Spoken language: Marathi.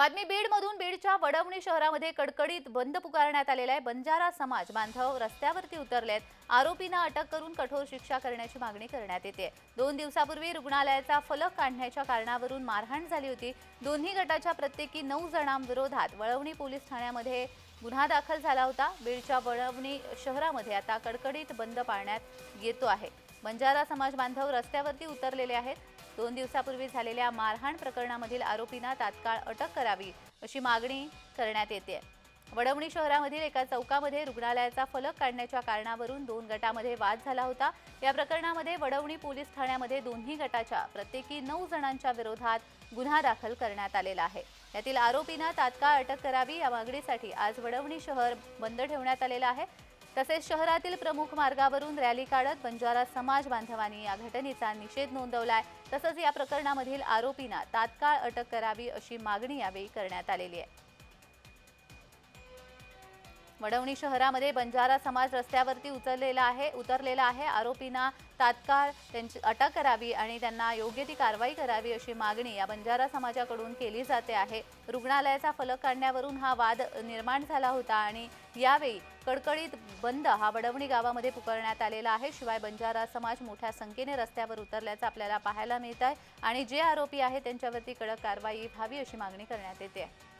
बातमी बीडमधून बीडच्या वडवणी शहरामध्ये कडकडीत बंद पुकारण्यात आलेला आहे. बंजारा समाज बांधव रस्त्यावरती उतरलेत. आरोपींना अटक करून कठोर शिक्षा करण्याची मागणी करण्यात येते. दोन दिवसापूर्वी रुग्णालयाचा फलक काढण्याच्या कारणावरून मारहाण झाली होती. दोन्ही गटाच्या प्रत्येकी नऊ जणांविरोधात वळवणी पोलीस ठाण्यामध्ये गुन्हा दाखल झाला होता. बीडच्या वळवणी शहरामध्ये आता कडकडीत बंद पाळण्यात येतो आहे. बंजारा समाज बांधव रस्त्यावरती उतरलेले आहेत. दोन दिवसापूर्वी झालेल्या मारहाण प्रकरणामधील आरोपींना तात्काळ अटक करावी अशी मागणी करण्यात येते. वडवणी शहरामधील एका चौकामध्ये रुग्णालयाचा फलक काढण्याच्या कारणावरून दोन गटामध्ये वाद झाला होता. या प्रकरणामध्ये वडवणी पोलीस ठाण्यामध्ये दोन्ही गटाच्या प्रत्येकी नऊ जणांच्या विरोधात गुन्हा दाखल करण्यात आलेला आहे. यातील आरोपींना तात्काळ अटक करावी या मागणीसाठी आज वडवणी शहर बंद ठेवण्यात आलेलं आहे. तसेच शहरातील प्रमुख मार्गावरून रॅली काढत बंजारा समाज बांधवांनी या घटनेचा निषेध नोंदवलाय. तसंच या प्रकरणामधील आरोपींना तात्काळ अटक करावी अशी मागणी यावेळी करण्यात आलेली आहे. वडवणी शहरामध्ये बंजारा समाज रस्त्यावरती उतरलेला आहे उतरलेला आहे. आरोपींना तात्काळ त्यांची अटक करावी आणि त्यांना योग्य ती कारवाई करावी अशी मागणी या बंजारा समाजाकडून केली जाते आहे. रुग्णालयाचा फलक काढण्यावरून हा वाद निर्माण झाला होता आणि यावेळी कडकडीत बंद हा वडवणी गावामध्ये पुकारण्यात आलेला आहे. शिवाय बंजारा समाज मोठ्या संख्येने रस्त्यावर उतरल्याचं आपल्याला पाहायला मिळत आहे आणि जे आरोपी आहेत त्यांच्यावरती कडक कारवाई व्हावी अशी मागणी करण्यात येते. आहे